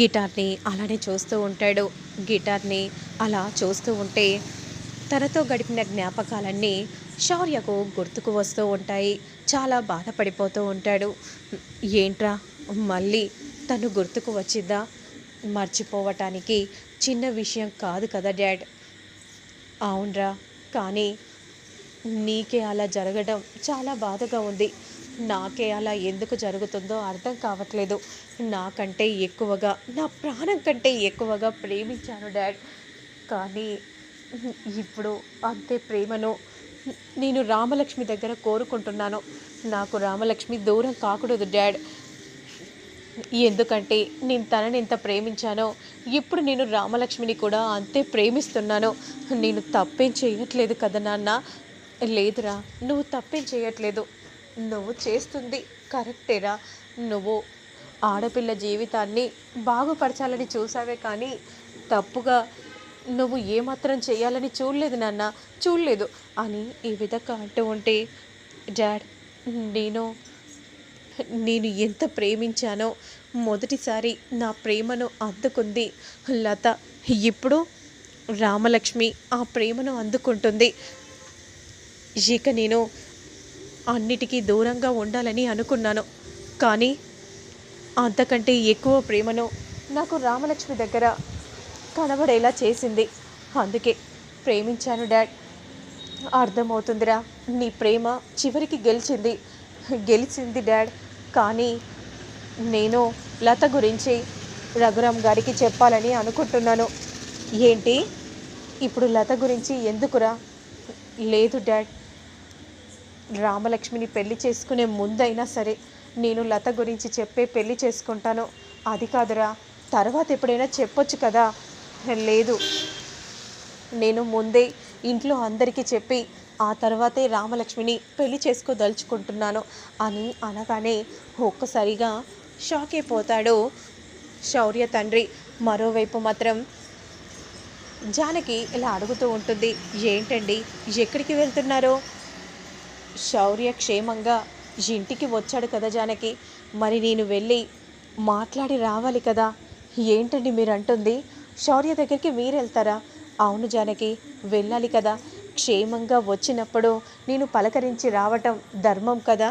గిటార్ని అలానే చూస్తూ ఉంటాడు. గిటార్ని అలా చూస్తూ ఉంటే తనతో గడిపిన జ్ఞాపకాలన్నీ శౌర్యకు గుర్తుకు వస్తూ ఉంటాయి. చాలా బాధపడిపోతూ ఉంటాడు. ఏంట్రా మళ్ళీ తను గుర్తుకు వచ్చిందా? మర్చిపోవటానికి చిన్న విషయం కాదు కదా డాడ్. అవునరా కానీ నీకే అలా జరగడం చాలా బాధగా ఉంది. నాకే అలా ఎందుకు జరుగుతుందో అర్థం కావట్లేదు. నాకంటే ఎక్కువగా నా ప్రాణం కంటే ఎక్కువగా ప్రేమించాను డాడ్. కానీ ఇప్పుడు అంతే ప్రేమను నేను రామలక్ష్మి దగ్గర కోరుకుంటున్నాను. నాకు రామలక్ష్మి దూరం కాకూడదు డాడ్. ఎందుకంటే నేను తనని ఎంత ప్రేమించానో ఇప్పుడు నేను రామలక్ష్మిని కూడా అంతే ప్రేమిస్తున్నాను. నేను తప్పేం చేయట్లేదు కదా నాన్న. లేదురా నువ్వు తప్పేం చేయట్లేదు. నువ్వు చేస్తుంది కరెక్టేరా నువ్వు ఆడపిల్ల జీవితాన్ని బాగుపరచాలని చూసావే కానీ తప్పుగా నువ్వు ఏమాత్రం చేయాలని చూడలేదు నాన్న. చూడలేదు. అని ఈ విధంగా అంటూ ఉంటే డాడ్ నేను నేను ఎంత ప్రేమించానో మొదటిసారి నా ప్రేమను అందుకుంది. లత ఇప్పుడు రామలక్ష్మి ఆ ప్రేమను అందుకుంటుంది. ఇక నేను అన్నిటికీ దూరంగా ఉండాలని అనుకున్నాను. కానీ అంతకంటే ఎక్కువ ప్రేమను నాకు రామలక్ష్మి దగ్గర కనబడేలా చేసింది. అందుకే ప్రేమించాను డాడ్. అర్థమవుతుందిరా నీ ప్రేమ చివరికి గెలిచింది. గెలిచింది డాడ్. కానీ నేను లత గురించి రఘురామ్ గారికి చెప్పాలని అనుకుంటున్నాను. ఏంటి? ఇప్పుడు లత గురించి ఎందుకురా? లేదు డాడ్. రామలక్ష్మిని పెళ్ళి చేసుకునే ముందైనా సరే నేను లత గురించి చెప్పే పెళ్ళి చేసుకుంటాను. అది కాదురా తర్వాత ఎప్పుడైనా చెప్పొచ్చు కదా? లేదు. నేను ముందే ఇంట్లో అందరికీ చెప్పి ఆ తర్వాతే రామలక్ష్మిని పెళ్ళి చేసుకోదలుచుకుంటున్నాను అని అనగానే ఒక్కసారిగా షాక్ అయిపోతాడు శౌర్య తండ్రి. మరోవైపు మాత్రం జానకి ఇలా అడుగుతూ ఉంటుంది ఏంటండి ఎక్కడికి వెళ్తున్నారో? శౌర్య క్షేమంగా ఇంటికి వచ్చాడు కదా జానకి. మరి నేను వెళ్ళి మాట్లాడి రావాలి కదా. ఏంటండి మీరు అంటుంది శౌర్య దగ్గరికి మీరు వెళ్తారా అవును జానకి వెళ్ళాలి కదా. క్షేమంగా వచ్చినప్పుడు నేను పలకరించి రావటం ధర్మం కదా.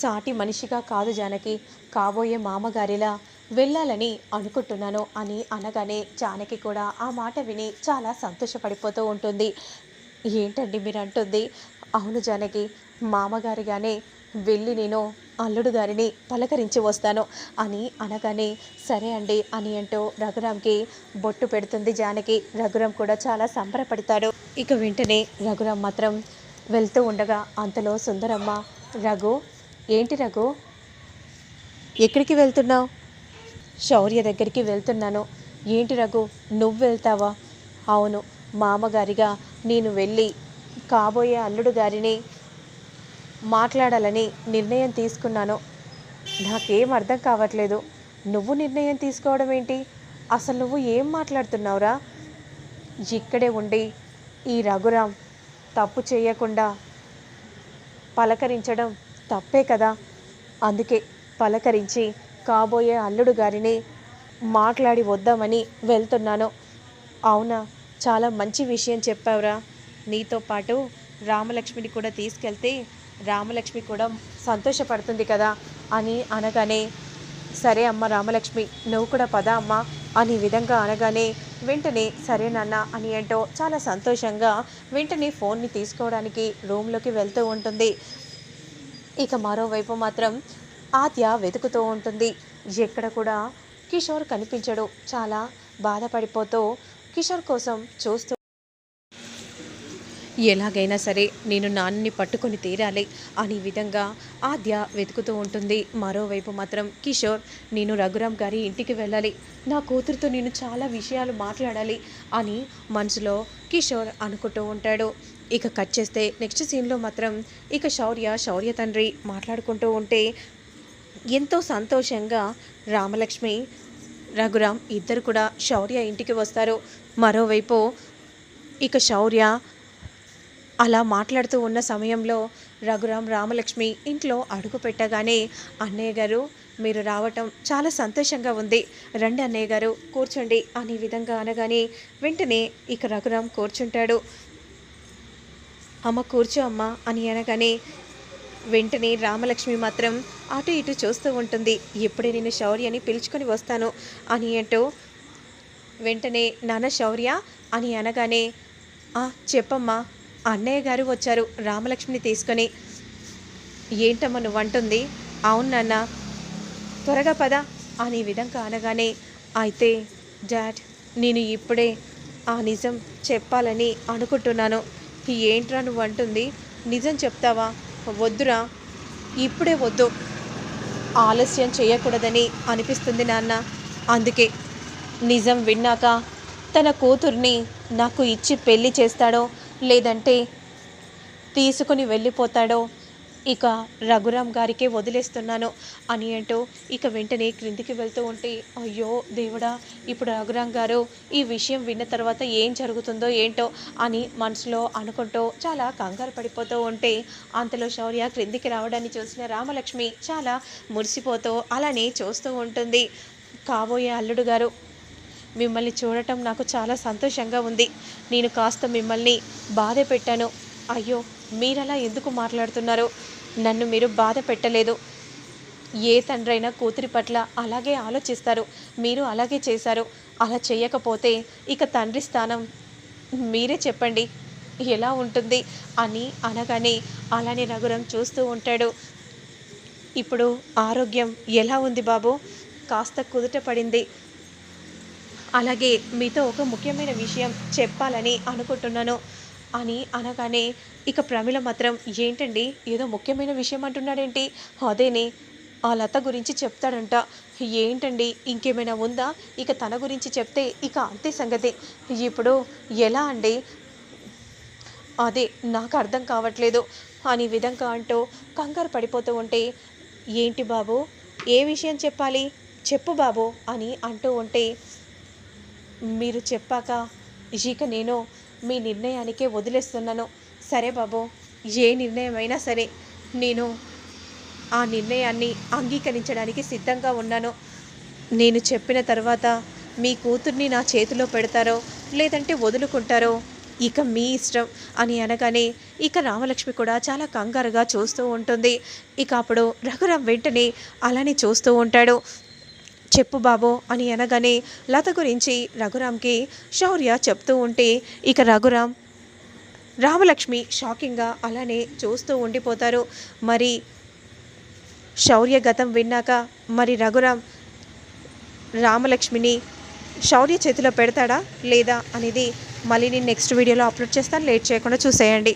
సాటి మనిషిగా కాదు జానకి. కాబోయే మామగారిలా వెళ్ళాలని అనుకుంటున్నాను అని అనగానే జానకి కూడా ఆ మాట విని చాలా సంతోషపడిపోతూ ఉంటుంది. ఏంటండి మీరు అంటుంది అవును జానకి మామగారిగానే వెళ్ళి నేను అల్లుడు గారిని పలకరించి వస్తాను. అని అనగానే సరే అండి అని అంటూ రఘురామ్కి బొట్టు పెడుతుంది జానకి. రఘురామ్ కూడా చాలా సంబరపడతాడు. ఇక వెంటనే రఘురామ్ మాత్రం వెళ్తూ ఉండగా అంతలో సుందరమ్మ రఘు ఏంటి రఘు? ఎక్కడికి వెళ్తున్నావు? శౌర్య దగ్గరికి వెళ్తున్నాను. ఏంటి రఘు నువ్వు వెళ్తావా? అవును మామగారిగా నేను వెళ్ళి కాబోయే అల్లుడు గారిని మాట్లాడాలని నిర్ణయం తీసుకున్నాను. నాకేం అర్థం కావట్లేదు. నువ్వు నిర్ణయం తీసుకోవడం ఏంటి? అసలు నువ్వు ఏం మాట్లాడుతున్నావురా? ఇక్కడే ఉండి ఈ రఘురాం తప్పు చేయకుండా పలకరించడం తప్పే కదా? అందుకే పలకరించి కాబోయే అల్లుడు గారిని మాట్లాడి వద్దామని వెళ్తున్నాను. అవునా? చాలా మంచి విషయం చెప్పావురా. నీతో పాటు రామలక్ష్మిని కూడా తీసుకెళ్తే రామలక్ష్మి కూడా సంతోషపడుతుంది కదా అని అనగానే సరే అమ్మ రామలక్ష్మి నువ్వు కూడా పద అమ్మ అని విధంగా అనగానే వెంటనే సరే నాన్న అని ఏంటో చాలా సంతోషంగా వెంటనే ఫోన్ని తీసుకోవడానికి రూమ్లోకి వెళ్తూ ఉంటుంది. ఇక మరోవైపు మాత్రం ఆద్య వెతుకుతూ ఉంటుంది. ఎక్కడ కూడా కిషోర్ కనిపించడు. చాలా బాధపడిపోతూ కిషోర్ కోసం చూస్తూ ఎలాగైనా సరే నేను నాన్నని పట్టుకొని తీరాలి అని విధంగా ఆద్య వెతుకుతూ ఉంటుంది. మరోవైపు మాత్రం కిషోర్ నేను రఘురామ్ గారి ఇంటికి వెళ్ళాలి. నా కూతురుతో నేను చాలా విషయాలు మాట్లాడాలి అని మనసులో కిషోర్ అనుకుంటూ ఉంటాడు. ఇక కట్ చేస్తే నెక్స్ట్ సీన్లో మాత్రం ఇక శౌర్య శౌర్య తండ్రి మాట్లాడుకుంటూ ఉంటే ఎంతో సంతోషంగా రామలక్ష్మి రఘురామ్ ఇద్దరు కూడా శౌర్య ఇంటికి వస్తారు. మరోవైపు ఇక శౌర్య అలా మాట్లాడుతూ ఉన్న సమయంలో రఘురామ్ రామలక్ష్మి ఇంట్లో అడుగు పెట్టగానే అన్నయ్య గారు మీరు రావటం చాలా సంతోషంగా ఉంది. రండి అన్నయ్య గారు కూర్చోండి అనే విధంగా అనగానే వెంటనే ఇక రఘురాం కూర్చుంటాడు. అమ్మ కూర్చో అమ్మ అని అనగానే వెంటనే రామలక్ష్మి మాత్రం అటు ఇటు చూస్తూ ఉంటుంది. ఎప్పుడే నేను శౌర్యని పిలుచుకొని వస్తాను అని అంటూ వెంటనే నాన్న శౌర్య అని అనగానే "ఆ, చెప్పమ్మా అన్నయ్య గారు వచ్చారు. రామలక్ష్మిని తీసుకొని. ఏంటమ్మా నువ్వు అంటుంది అవును నాన్న. త్వరగా పద. అనే విధంగా అనగానే అయితే డాడ్ నేను ఇప్పుడే ఆ నిజం చెప్పాలని అనుకుంటున్నాను. ఏంట్రా నువ్వు అంటుంది నిజం చెప్తావా? వద్దురా. ఇప్పుడే వద్దు. ఆలస్యం చేయకూడదని అనిపిస్తుంది నాన్న. అందుకే నిజం విన్నాక తన కూతుర్ని నాకు ఇచ్చి పెళ్ళి చేస్తాడో లేదంటే తీసుకుని వెళ్ళిపోతాడో? ఇక రఘురామ్ గారికే వదిలేస్తున్నాను అని అంటూ ఇక వెంటనే క్రిందికి వెళ్తూ ఉంటే అయ్యో దేవుడా ఇప్పుడు రఘురామ్ గారు ఈ విషయం విన్న తర్వాత ఏం జరుగుతుందో ఏంటో అని మనసులో అనుకుంటూ చాలా కంగారు పడిపోతూ ఉంటే అంతలో శౌర్య క్రిందికి రావడాన్ని చూసిన రామలక్ష్మి చాలా మురిసిపోతూ అలానే చూస్తూ ఉంటుంది. కాబోయే అల్లుడు గారు మిమ్మల్ని చూడటం నాకు చాలా సంతోషంగా ఉంది. నేను కాస్త మిమ్మల్ని బాధ పెట్టాను. అయ్యో మీరలా ఎందుకు మాట్లాడుతున్నారు? నన్ను మీరు బాధ పెట్టలేదు. ఏ తండ్రైనా కూతురి పట్ల అలాగే ఆలోచిస్తారు. మీరు అలాగే చేశారు. అలా చేయకపోతే ఇక తండ్రి స్థానం మీరే చెప్పండి. ఎలా ఉంటుంది? అని అనగానే అలానే రఘురం చూస్తూ ఉంటాడు. ఇప్పుడు ఆరోగ్యం ఎలా ఉంది బాబు? కాస్త కుదుట పడింది. అలాగే మీతో ఒక ముఖ్యమైన విషయం చెప్పాలని అనుకుంటున్నాను. అని అనగానే ఇక ప్రమిళ మాత్రం ఏంటండి? ఏదో ముఖ్యమైన విషయం అంటున్నాడేంటి? అదేనే ఆ లత గురించి చెప్తాడంట. ఏంటండి? ఇంకేమైనా ఉందా? ఇక తన గురించి చెప్తే ఇక అంతే సంగతి. ఇప్పుడు ఎలా అండి? అదే నాకు అర్థం కావట్లేదు. అని విధంగా అంటూ కంగారు పడిపోతూ ఉంటే ఏంటి బాబు? ఏ విషయం చెప్పాలి? చెప్పు బాబు. అని అంటూ ఉంటే మీరు చెప్పాక ఇక నేను మీ నిర్ణయానికే వదిలేస్తున్నాను. సరే బాబు ఏ నిర్ణయం అయినా సరే నేను ఆ నిర్ణయాన్ని అంగీకరించడానికి సిద్ధంగా ఉన్నాను. నేను చెప్పిన తర్వాత మీ కూతుర్ని నా చేతిలో పెడతారో లేదంటే వదులుకుంటారో ఇక మీ ఇష్టం అని అనగానే ఇక రామలక్ష్మి కూడా చాలా కంగారుగా చూస్తూ ఉంటుంది. ఇక అప్పుడు రఘురామ్ వెంటనే అలానే చూస్తూ ఉంటాడు. చెప్పు బాబో అని అనగానే లత గురించి రఘురామ్కి శౌర్య చెప్తూ ఉంటే ఇక రఘురామ్ రామలక్ష్మి షాకింగ్గా అలానే చూస్తూ ఉండిపోతారు. మరి శౌర్య గతం విన్నాక మరి రఘురామ్ రామలక్ష్మిని శౌర్య చేతిలో పెడతాడా లేదా అనేది మళ్ళీ నేను నెక్స్ట్ వీడియోలో అప్లోడ్ చేస్తాను. లేట్ చేయకుండా చూసేయండి.